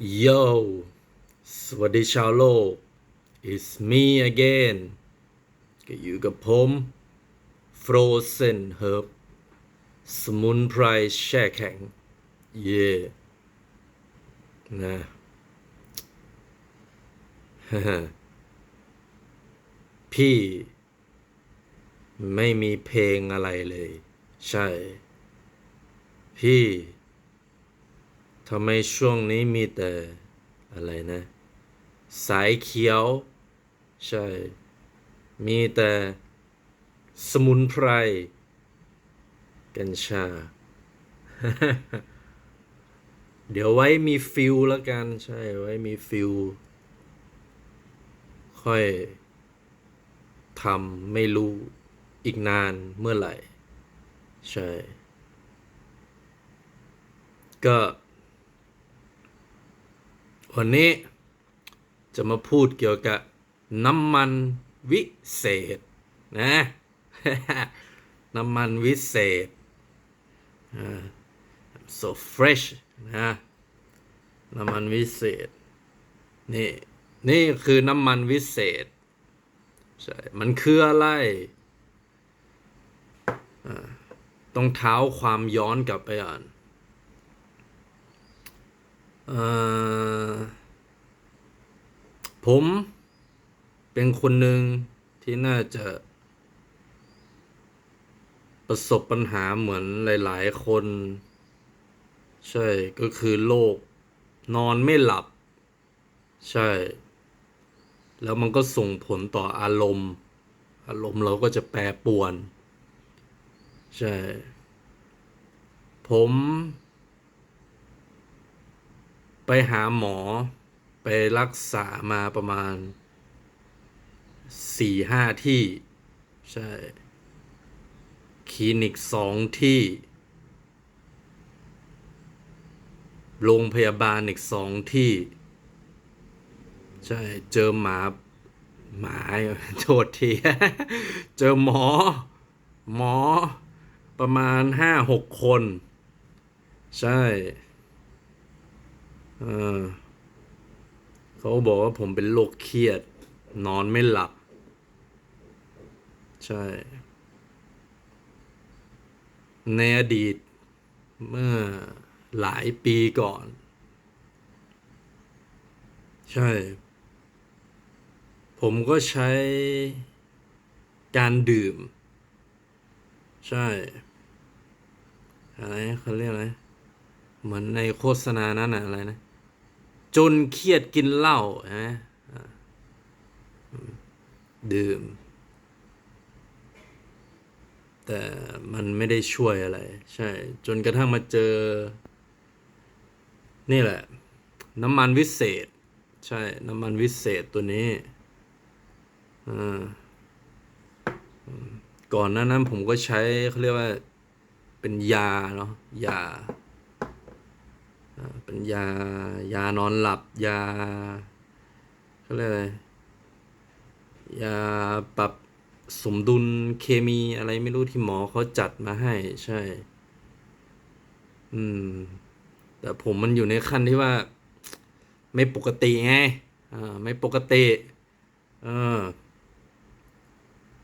Yo สวัสดีชาวโลก It's me again ก็อยู่กับผม Frozen Herb สมุนไพรแช่แข็ง เย่นะพี่ไม่มีเพลงอะไรเลย ใช่ พี่ ทำไมช่วงนี้มีแต่อะไรนะ สายเขียว ใช่ มีแต่สมุนไพร กัญชา เดี๋ยวไว้มีฟิลล้วกัน ใช่ไว้มีฟิลค่อยทำไม่รู้อีกนานเมื่อไหร่ ใช่ ก็ วันนี้จะมาพูดเกี่ยวกับน้ำมันวิเศษนะน้ำมันวิเศษอ่า so fresh นะน้ำมันวิเศษ นี่ นี่คือน้ำมันวิเศษใช่มันคืออะไรต้องเท้าความย้อนกลับไปอ่าน ผมเป็นคนหนึ่งที่น่าจะประสบปัญหาเหมือนหลาย ๆ คน ใช่ก็คือโรคนอนไม่หลับ ใช่ แล้วมันก็ส่งผลต่ออารมณ์ อารมณ์เราก็จะแปรปรวน ใช่ ผม ไปหาหมอไปรักษามาประมาณสี่ห้าที่ ใช่ คลินิกสองที่ โรงพยาบาลอีกสองที่ ใช่ เจอหมา หมาโทษที เจอหมอ หมอประมาณห้าหกคน ใช่ เขาบอกว่าผมเป็นโรคเครียด นอนไม่หลับ ใช่ ในอดีต เมื่อหลายปีก่อน ใช่ ผมก็ใช้การดื่ม ใช่ อะไรเขาเรียกอะไรเหมือนในโฆษณานั้นอะไรนะ จนเครียดกินเหล้าฮะอ่าอืมดื่ม แต่มันไม่ได้ช่วยอะไร ใช่ จนกระทั่งมาเจอ นี่แหละ น้ำมันวิเศษ ใช่ น้ำมันวิเศษตัวนี้ก่อนหน้านั้นผมก็ใช้เขาเรียกว่าเป็นยาเนาะยา เป็นยายานอนหลับ ยาเขาเรียกอะไรยาปรับสมดุลเคมีอะไรไม่รู้ที่หมอเขาจัดมาให้ใช่ อืม แต่ผมมันอยู่ในขั้นที่ว่า ไม่ปกติไงอ่าไม่ปกติ เออ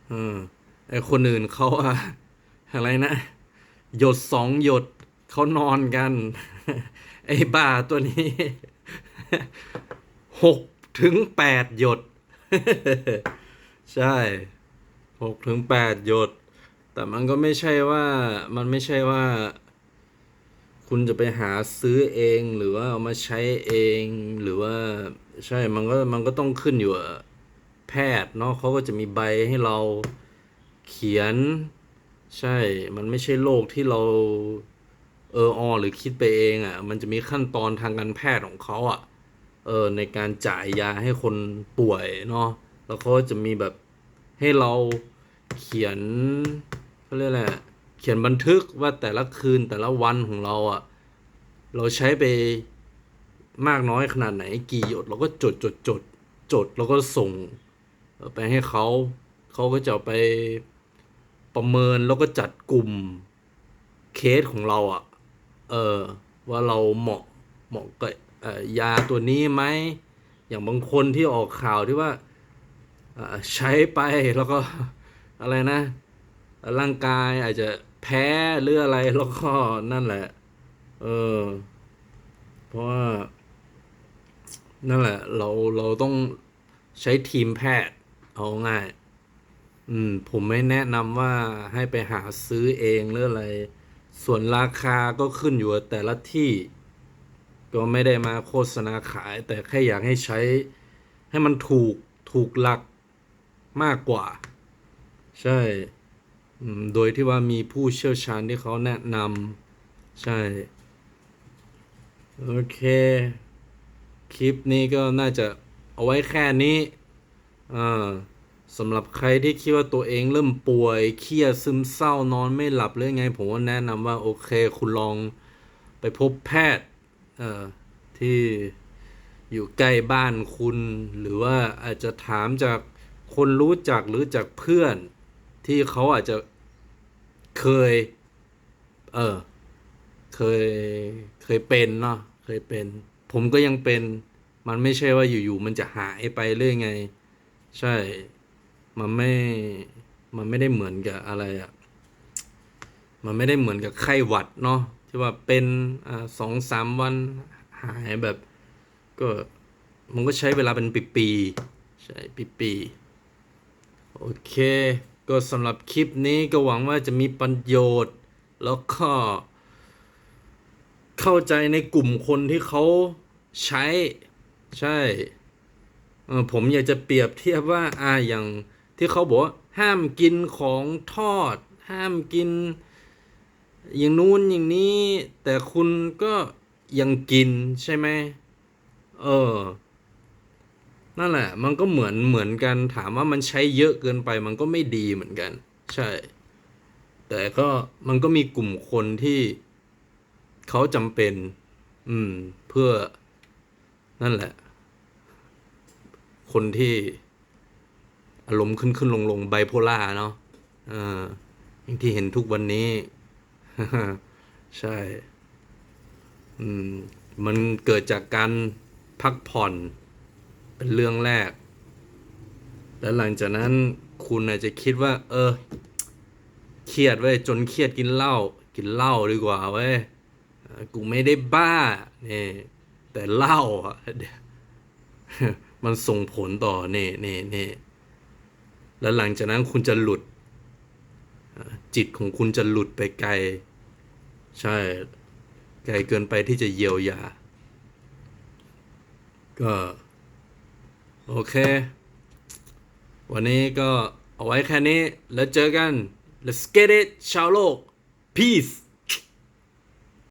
เออไอคนอื่นเขาอะอะไรนะ หยดสองหยด เขานอนกัน ไอ้บ้าตัวนี้หกถึงแปดหยด ใช่หกถึงแปดหยด แต่มันก็ไม่ใช่ว่ามันไม่ใช่ว่า คุณจะไปหาซื้อเองหรือว่าเอามาใช้เองหรือว่า ใช่มันก็มันก็ต้องขึ้นอยู่กับแพทย์เนาะเขาก็จะมีใบให้เราเขียน ใช่ มันไม่ใช่โรคที่เรา เอออหรือคิดไปเองอะ่ะ มันจะมีขั้นตอนทางการแพทย์ของเขาอะ่ะ เออในการจ่ายยาให้คนป่วยเนาะแล้วเขาจะมีแบบให้เราเขียนเขาเรียกอะไรเขียนบันทึกว่าแต่ละคืนแต่ละวันของเราอะ่ะ เราใช้ไปมากน้อยขนาดไหนกี่หยดเราก็จดจดจดจดแล้วก็ส่งไปให้เขา เขาก็จะไปประเมินแล้วก็จัดกลุ่มเคสของเราอะ่ะ เออว่าเราเหมาะเหมาะกับเอ่อยาตัวนี้ไหม อย่างบางคนที่ออกข่าวที่ว่าใช้ไปแล้วก็อะไรนะ ร่างกายอาจจะแพ้หรืออะไรแล้วก็นั่นแหละ เออ เพราะว่า นั่นแหละ เราเราต้องใช้ทีมแพทย์เอาง่าย อืม ผมไม่แนะนำว่าให้ไปหาซื้อเองหรืออะไร ส่วนราคาก็ขึ้นอยู่แต่ละที่ ก็ไม่ได้มาโฆษณาขาย แต่แค่อยากให้ใช้ให้มันถูกถูกหลักมากกว่า ใช่โดยที่ว่ามีผู้เชี่ยวชาญที่เขาแนะนำใช่ โอเค คลิปนี้ก็น่าจะเอาไว้แค่นี้อ่า สำหรับใครที่คิดว่าตัวเองเริ่มป่วย เครียดซึมเศร้านอนไม่หลับหรือไง ผมว่าแนะนำว่าโอเคคุณลองไปพบแพทย์เอ่อที่อยู่ใกล้บ้านคุณ หรือว่าอาจจะถามจากคนรู้จักหรือจากเพื่อน ที่เขาอาจจะเคย เออเคยเคยเป็นเนาะเคยเป็น ผมก็ยังเป็น มันไม่ใช่ว่าอยู่ๆมันจะหายไปเรื่อยไง ใช่ มันไม่ มันไม่ได้เหมือนกับอะไรอะ่ะ มันไม่ได้เหมือนกับไข้หวัดเนาะที่ว่าเป็นอ่าสองสามวันหายแบบ ก็มันก็ใช้เวลาเป็นปีๆใช่ปีๆโอเค ก็สำหรับคลิปนี้ก็หวังว่าจะมีประโยชน์ แล้วก็ เข้าใจในกลุ่มคนที่เขาใช้ใช่ผมอยากจะเปรียบเทียบว่าอ่าอย่าง ที่เขาบอกว่าห้ามกินของทอด ห้ามกิน อย่างนู้นอย่างนี้ แต่คุณก็ยังกินใช่ไหมเออ นั่นแหละ มันก็เหมือนเหมือนกันถามว่ามันใช้เยอะเกินไป มันก็ไม่ดีเหมือนกัน ใช่ แต่ก็มันก็มีกลุ่มคนที่เขาจำเป็น อืม เพื่อนั่นแหละ คนที่ อารมณ์ขึ้นขึ้นลงลงไบโพล่าเนาะเอออย่างที่เห็นทุกวันนี้ ใช่ อืม มันเกิดจากการพักผ่อน เป็นเรื่องแรก แล้วหลังจากนั้นคุณอาจจะคิดว่า เออ เครียดเว้ยจนเครียดกินเหล้ากินเหล้าดีกว่าเว้ยกูไม่ได้บ้าเนี่แต่เหล้าอะมันส่งผลต่อเนี่นี่นี่ แล้วหลังจากนั้นคุณจะหลุด จิตของคุณจะหลุดไปไกล ใช่ ไกลเกินไปที่จะเยียวยา ก็ โอเค วันนี้ก็เอาไว้แค่นี้ แล้วเจอกัน let's get it ชาวโลก peace